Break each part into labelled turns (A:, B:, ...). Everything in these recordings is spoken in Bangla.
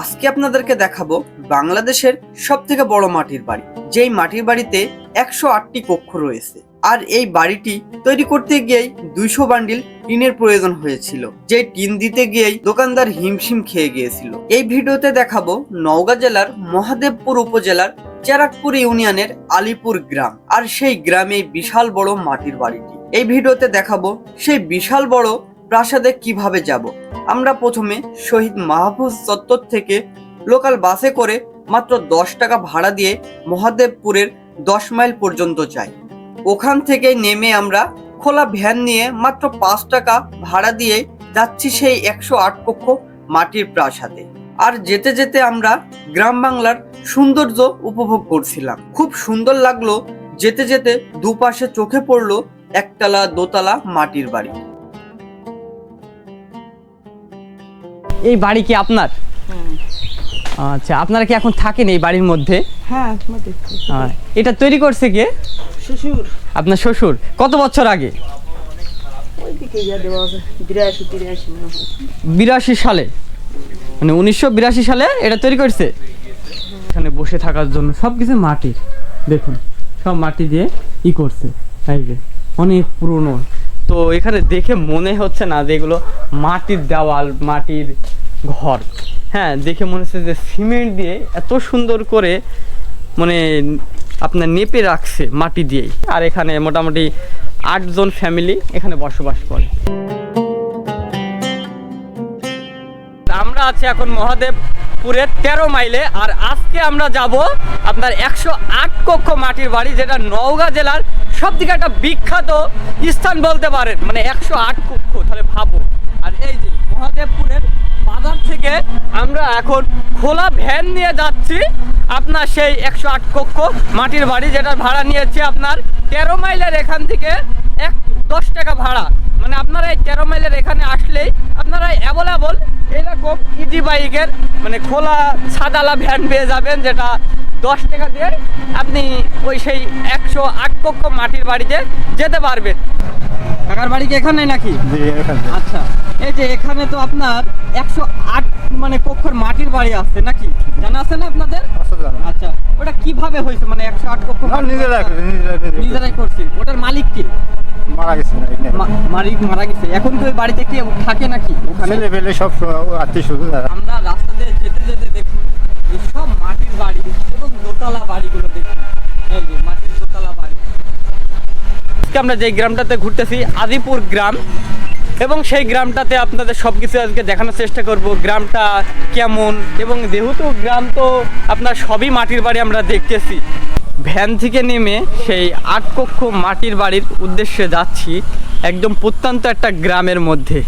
A: আজকে আপনাদেরকে দেখাবো বাংলাদেশের সব থেকে বড় মাটির বাড়ি, যেই মাটির বাড়িতে একশো আটটি কক্ষ রয়েছে। আর এই বাড়িটি তৈরি করতে গিয়েই দুইশো বান্ডিল টিনের প্রয়োজন হয়েছিল যে টিন দিতে গিয়েই দোকানদার হিমশিম খেয়ে গিয়েছিল। এই ভিডিওতে দেখাবো নওগাঁ জেলার মহাদেবপুর উপজেলার চেরাকপুর ইউনিয়নের আলিপুর গ্রাম, আর সেই গ্রামে বিশাল বড় মাটির বাড়িটি। এই ভিডিওতে দেখাবো সেই বিশাল বড় প্রাসাদে কীভাবে যাব আমরা প্রথমে শহীদ মাহফুজ চত্বর থেকে লোকাল বাসে করে মাত্র দশ টাকা ভাড়া দিয়ে মহাদেবপুরের দশ মাইল পর্যন্ত যাই। ওখান থেকে নেমে আমরা খোলা ভ্যান নিয়ে মাত্র পাঁচ টাকা ভাড়া দিয়ে যাচ্ছি সেই একশো আট কক্ষ মাটির প্রাসাদে। আর যেতে যেতে আমরা গ্রাম বাংলার সৌন্দর্য উপভোগ করছিলাম। খুব সুন্দর লাগল যেতে যেতে দুপাশে চোখে পড়ল একতলা দোতলা মাটির বাড়ি।
B: এই বাড়ি কি আপনার? আচ্ছা আপনারা কি এখন থাকেন এই বাড়ির মধ্যে?
C: হ্যাঁ
B: এটা তৈরি করছে কে?
C: শ্বশুর।
B: আপনার শ্বশুর। কত বছর আগে?
C: বিরাশি
B: সালে। মানে উনিশশো বিরাশি সালে এটা তৈরি করছে? এখানে বসে থাকার জন্য সব কিছু মাটির। দেখুন সব মাটি দিয়ে ই করছে। এই যে অনেক পুরনো। তো এখানে দেখে মনে হচ্ছে না যে এগুলো মাটির দেওয়াল, মাটির ঘর। হ্যাঁ দেখে মনে হচ্ছে যে সিমেন্ট দিয়ে এত সুন্দর করে মানে আপনার নেপে রাখছে মাটি দিয়েই। আর এখানে মোটামুটি আটজন ফ্যামিলি এখানে বসবাস করে। আমরা আছি এখন মহাদেবপুরের তেরো মাইলে, আর আজকে আমরা যাব আপনার একশো আট কক্ষ মাটির বাড়ি, যেটা নওগাঁ জেলার সব থেকে একটা বিখ্যাত স্থান বলতে পারেন মানে একশো আট কক্ষ, তাহলে ভাবো। আর এই যে মহাদেবপুরের বাজার থেকে আমরা এখন খোলা ভ্যান নিয়ে যাচ্ছি, আপনার সেই একশো আট কক্ষ মাটির বাড়ি, যেটার ভাড়া নিয়েছে আপনার তেরো মাইলের এখান থেকে এক দশ টাকা ভাড়া। মানে আপনারা এই তেরো মাইলের এখানে আসলেই আপনারা অ্যাভেলেবল এরকম ইজি বাইকের মানে খোলা সাদালা ভ্যান পেয়ে যাবেন, যেটা দশ টাকা দিয়ে আপনি ওই সেই একশো আট কক্ষ মাটির বাড়িতে যেতে পারবেন। কাকার বাড়ি কি এখানে নাকি? আচ্ছা এই যে এখানে তো আপনার একশো আট মানে কক্ষর মাটির বাড়ি আছে নাকি? জানা আছে না আপনাদের? আচ্ছা ওটা কীভাবে হয়েছে মানে একশো আট কক্ষ নিজেরাই করছি ওটার মালিক কি?
D: মারা গেছে
B: মালিক মারা গেছে। এখন তো ওই বাড়িতে কি থাকে নাকি? ওখানে?
D: সব আত্মীয়
B: আমরা রাস্তা দিয়ে যেতে যেতে এই সব মাটির বাড়ি এবং দোতলা বাড়িগুলো দেখুন এই যে মাটির দোতলা বাড়ি আজকে আমরা যে গ্রামটাতে ঘুরতেছি, আদিপুর গ্রাম। এবং সেই গ্রামটাতে আপনাদের সব কিছু আজকে দেখানোর চেষ্টা করব, গ্রামটা কেমন এবং যেহেতু গ্রাম তো আপনার সবই মাটির বাড়ি আমরা দেখতেছি, ভ্যান থেকে নেমে সেই আট কক্ষ মাটির বাড়ির উদ্দেশ্যে যাচ্ছি, একদম প্রত্যন্ত একটা গ্রামের মধ্যে।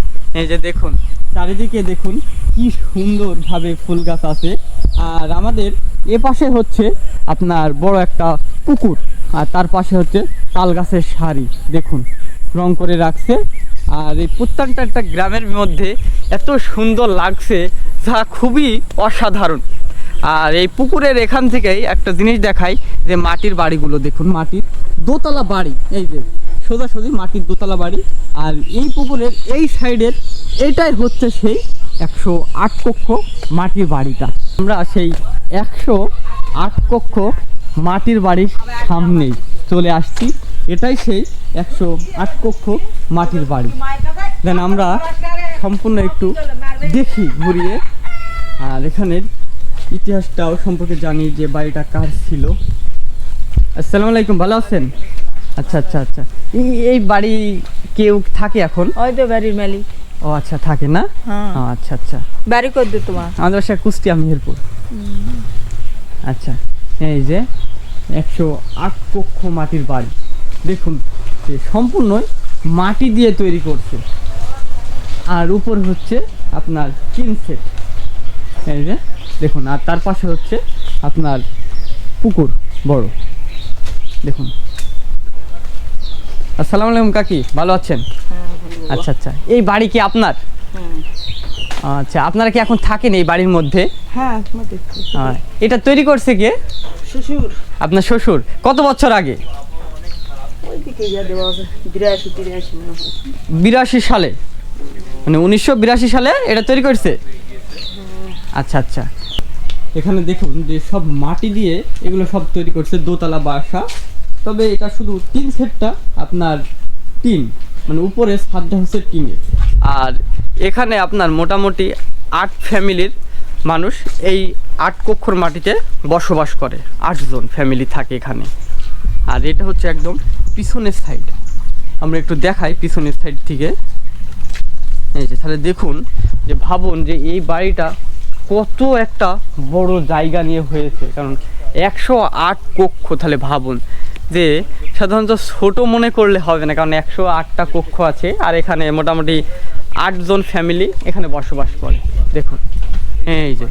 B: এই যে দেখুন, চারিদিকে দেখুন, কি সুন্দরভাবে ফুল গাছ আছে। আর আমাদের এ পাশে হচ্ছে আপনার বড় একটা পুকুর, আর তার পাশে হচ্ছে তাল গাছের সারি। দেখুন, রং করে রাখছে। আর এই প্রত্যন্ত একটা গ্রামের মধ্যে এত সুন্দর লাগছে যা খুবই অসাধারণ। আর এই পুকুরের এখান থেকেই একটা জিনিস দেখাই যে মাটির বাড়িগুলো। দেখুন, মাটির দোতলা বাড়ি। এই যে, সোজাসুজি মাটির দোতলা বাড়ি। আর এই পুকুরের এই সাইডের এটাই হচ্ছে সেই একশো আট কক্ষ মাটির বাড়িটা। আমরা সেই একশো আট কক্ষ মাটির বাড়ির সামনেই চলে আসছি। এটাই সেই একশো আট কক্ষ মাটির বাড়ি। দেন আমরা সম্পূর্ণ একটু দেখি ঘুরিয়ে। আর এখানের ইতিহাসটাও সম্পর্কে জানি যে বাড়িটা কার ছিল। আসসালামু আলাইকুম, ভালো আছেন? আচ্ছা আচ্ছা আচ্ছা। এই বাড়ি কেউ থাকে এখন?
C: ওই তো বাড়ির মালিক।
B: ও আচ্ছা থাকে না?
C: হ্যাঁ।
B: ও, আচ্ছা আচ্ছা।
C: বাড়ি দে তোমার?
B: আমাদের বাসা কুষ্টিয়া মেহেরপুর। আচ্ছা এই যে একশো আট কক্ষ মাটির বাড়ি। দেখুন যে সম্পূর্ণ মাটি দিয়ে তৈরি করছে। আর উপর হচ্ছে আপনার তিন সেট। এই যে দেখুন আর তার পাশে হচ্ছে আপনার পুকুর বড়। দেখুন। আসসালামু আলাইকুম কাকি ভালো আছেন? আচ্ছা আচ্ছা। এই বাড়ি কি আপনার? আচ্ছা আপনারা কি এখন থাকেন এই বাড়ির মধ্যে?
C: হ্যাঁ
B: এটা তৈরি করছে কে?
C: শ্বশুর।
B: আপনার শ্বশুর। কত বছর আগে?
C: হয়।
B: বিরাশি সালে। মানে উনিশশো বিরাশি সালে এটা তৈরি করছে? আচ্ছা আচ্ছা। এখানে দেখুন যে সব মাটি দিয়ে এগুলো সব তৈরি করছে দোতলা বাসা। তবে এটা শুধু টিন সেটটা আপনার টিন। মানে উপরে ছাদটা হচ্ছে টিনের আর এখানে আপনার মোটামুটি আট ফ্যামিলির মানুষ এই আট কক্ষর মাটিতে বসবাস করে, আটজন ফ্যামিলি থাকে এখানে। আর এটা হচ্ছে একদম পিছনের সাইড আমরা একটু দেখাই পিছনের সাইড থেকে। এই যে, তাহলে দেখুন যে ভাবুন যে এই বাড়িটা কত একটা বড় জায়গা নিয়ে হয়েছে। কারণ একশো আট কক্ষ, তাহলে ভাবুন যে সাধারণত ছোট মনে করলে হবে না, কারণ একশো আটটা কক্ষ আছে আর এখানে মোটামুটি আটজন ফ্যামিলি এখানে বসবাস করে। দেখুন, এই যে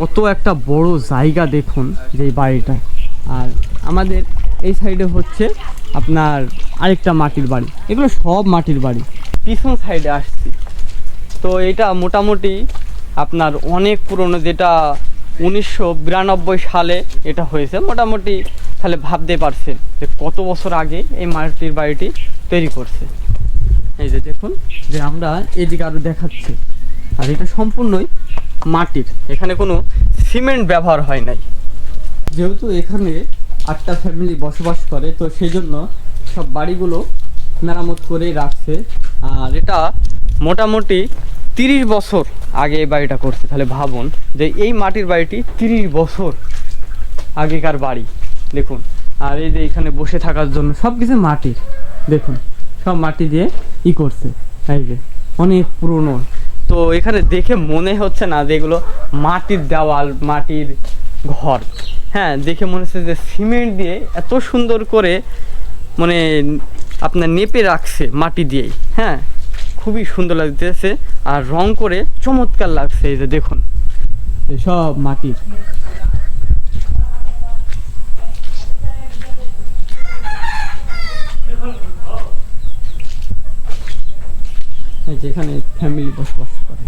B: কত একটা বড় জায়গা দেখুন যে বাড়িটা। আর আমাদের এই সাইডে হচ্ছে আপনার আরেকটা মাটির বাড়ি। এগুলো সব মাটির বাড়ি। পিছন সাইডে আসছি। তো এটা মোটামুটি আপনার অনেক পুরনো যেটা উনিশশো বিরানব্বই সালে এটা হয়েছে, মোটামুটি তাহলে ভাবতে পারছেন যে কত বছর আগে এই মাটির বাড়িটি তৈরি করছে। এই যে দেখুন, যে আমরা এদিকে আরও দেখাচ্ছি। আর এটা সম্পূর্ণই মাটির, এখানে কোনো সিমেন্ট ব্যবহার হয় নাই। যেহেতু এখানে আটটা ফ্যামিলি বসবাস করে, তো সেই জন্য সব বাড়িগুলো মেরামত করেই রাখছে। আর এটা মোটামুটি তিরিশ বছর আগে এই বাড়িটা করছে। তাহলে ভাবুন যে এই মাটির বাড়িটি তিরিশ বছর আগেকার বাড়ি। দেখুন, আর এই যে এখানে বসে থাকার জন্য সব কিছু মাটির। দেখুন, সব মাটি দিয়ে ই করছে। এই যে, অনেক পুরনো। তো এখানে দেখে মনে হচ্ছে না যে এগুলো মাটির দেওয়াল, মাটির ঘর। হ্যাঁ দেখে মনে হচ্ছে যে সিমেন্ট দিয়ে এত সুন্দর করে মানে আপনার নেপে রাখছে মাটি দিয়েই। হ্যাঁ খুবই সুন্দর লাগতেছে আর রং করে চমৎকার লাগছে এই যে দেখুন। এইসব মাটির। যেখানে ফ্যামিলি বসবাস করে।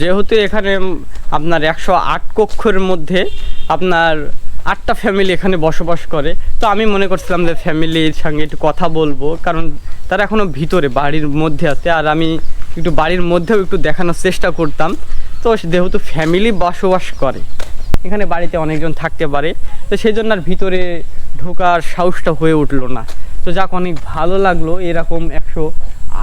B: যেহেতু এখানে আপনার একশো আট কক্ষের মধ্যে আপনার আটটা ফ্যামিলি এখানে বসবাস করে, তো আমি মনে করছিলাম যে ফ্যামিলির সঙ্গে একটু কথা বলব, কারণ তারা এখনও ভিতরে, বাড়ির মধ্যে আছে, আর আমি একটু বাড়ির মধ্যেও একটু দেখানোর চেষ্টা করতাম। তো যেহেতু ফ্যামিলি বসবাস করে, এখানে বাড়িতে অনেকজন থাকতে পারে, তো সেই জন্য আর ভিতরে ঢোকার সাহসটা হয়ে উঠল না। তো যাক, অনেক ভালো লাগল, এরকম একশো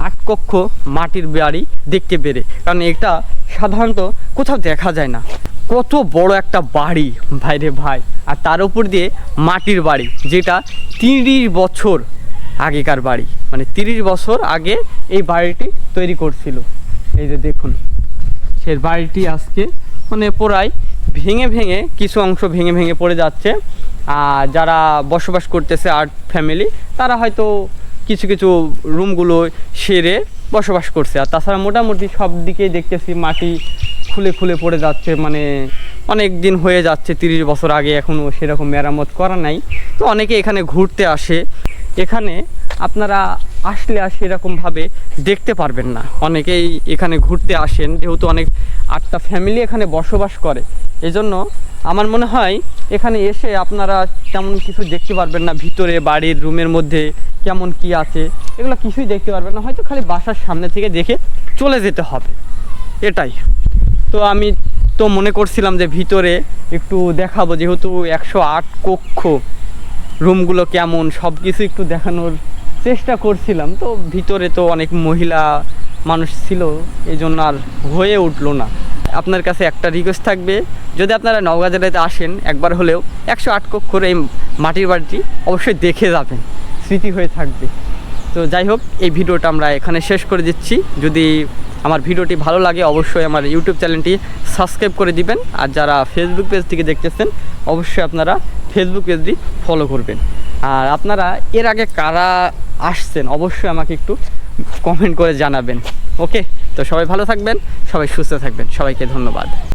B: আট কক্ষ মাটির বাড়ি দেখতে পেরে। কারণ এটা সাধারণত কোথাও দেখা যায় না। কত বড় একটা বাড়ি ভাইরে ভাই। আর তার উপর দিয়ে মাটির বাড়ি, যেটা তিরিশ বছর আগেকার বাড়ি। মানে তিরিশ বছর আগে এই বাড়িটি তৈরি করছিল। এই যে দেখুন, সেই বাড়িটি আজকে মানে প্রায় ভেঙে ভেঙে, কিছু অংশ ভেঙে ভেঙে পড়ে যাচ্ছে। আর যারা বসবাস করতেছে আর্ট ফ্যামিলি তারা হয়তো কিছু কিছু রুমগুলো সেরে বসবাস করছে। আর তাছাড়া মোটামুটি সব দিকেই দেখতেছি মাটি খুলে খুলে পড়ে যাচ্ছে মানে অনেক দিন হয়ে যাচ্ছে, তিরিশ বছর আগে এখনও সেরকম মেরামত করা নাই। তো অনেকে এখানে ঘুরতে আসে। এখানে আপনারা আসলে আর সেরকমভাবে দেখতে পারবেন না। অনেকেই এখানে ঘুরতে আসেন, যেহেতু অনেক আটটা ফ্যামিলি এখানে বসবাস করে। এজন্য আমার মনে হয় এখানে এসে আপনারা তেমন কিছু দেখতে পারবেন না। ভিতরে, বাড়ির, রুমের মধ্যে কেমন কি আছে, এগুলো কিছুই দেখতে পারবে না, হয়তো খালি বাসার সামনে থেকে দেখে চলে যেতে হবে। এটাই। তো আমি তো মনে করছিলাম যে ভিতরে একটু দেখাবো, যেহেতু একশো আট কক্ষ, রুমগুলো কেমন সব কিছু একটু দেখানোর চেষ্টা করছিলাম, তো ভিতরে তো অনেক মহিলা মানুষ ছিল এই জন্য আর হয়ে উঠল না। আপনার কাছে একটা রিকোয়েস্ট থাকবে, যদি আপনারা নওগাঁ জেলাতে আসেন, একবার হলেও একশো আট কক্ষর এই মাটির বাড়িটি অবশ্যই দেখে যাবেন। স্মৃতি হয়ে থাকবে। তো যাই হোক, এই ভিডিওটা আমরা এখানে শেষ করে দিচ্ছি। যদি আমার ভিডিওটি ভালো লাগে, অবশ্যই আমার ইউটিউব চ্যানেলটি সাবস্ক্রাইব করে দিবেন। আর যারা ফেসবুক পেজ থেকে দেখতেছেন, অবশ্যই আপনারা ফেসবুক পেজটি ফলো করবেন। আর আপনারা এর আগে কারা আসছেন, অবশ্যই আমাকে একটু কমেন্ট করে জানাবেন। ওকে তো সবাই ভালো থাকবেন, সবাই সুস্থ থাকবেন। সবাইকে ধন্যবাদ।